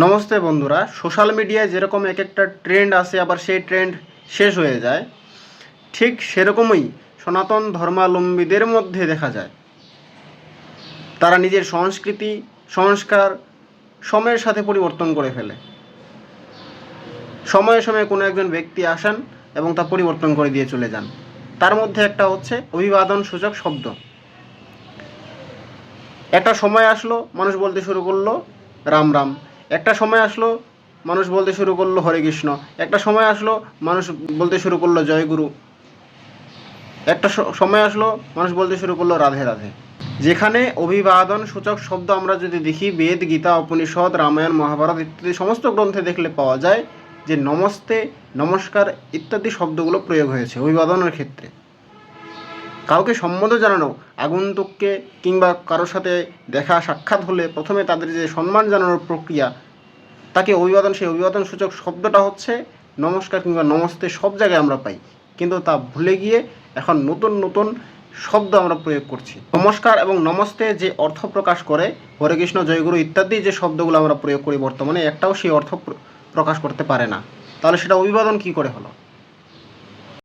নমস্তে বন্ধুরা, সোশ্যাল মিডিয়ায় যেরকম এক একটা ট্রেন্ড আসে আবার সেই ট্রেন্ড শেষ হয়ে যায়, ঠিক সেরকমই সনাতন ধর্মাবলম্বীদের মধ্যে দেখা যায়। তারা নিজের সংস্কৃতি, সংস্কার সময়ের সাথে পরিবর্তন করে ফেলে। সময়ে সময়ে কোনো একজন ব্যক্তি আসেন এবং তা পরিবর্তন করে দিয়ে চলে যান। তার মধ্যে একটা হচ্ছে অভিবাদন সূচক শব্দ। একটা সময় আসলো, মানুষ বলতে শুরু করল, রাম রাম। একটা সময় আসলো, মানুষ বলতে শুরু করল হরে কৃষ্ণ। একটা সময় আসলো, মানুষ বলতে শুরু করল জয় গুরু। একটা সময় আসলো, মানুষ বলতে শুরু করল রাধে রাধে। যেখানে অভিবাদন সূচক শব্দ আমরা যদি দেখি, বেদ, গীতা, উপনিষদ, রামায়ণ, মহাভারত ইত্যাদি সমস্ত গ্রন্থে দেখলে পাওয়া যায় যে নমস্তে, নমস্কার ইত্যাদি শব্দগুলো প্রয়োগ হয়েছে অভিবাদনের ক্ষেত্রে। কাউকে সম্মত জানানো, আগন্তুককে কিংবা কারোর সাথে দেখা, সাক্ষাৎ হলে প্রথমে তাদের যে সম্মান জানানোর প্রক্রিয়া, তাকে অভিবাদন, সেই অভিবাদন সূচক শব্দটা হচ্ছে নমস্কার কিংবা নমস্তে সব জায়গায় আমরা পাই। কিন্তু তা ভুলে গিয়ে এখন নতুন নতুন শব্দ আমরা প্রয়োগ করছি। নমস্কার এবং নমস্তে যে অর্থ প্রকাশ করে, হরে কৃষ্ণ জয়গুরু ইত্যাদি যে শব্দগুলো আমরা প্রয়োগ করি বর্তমানে, একটাও সেই অর্থ প্রকাশ করতে পারে না। তাহলে সেটা অভিবাদন কি করে হলো?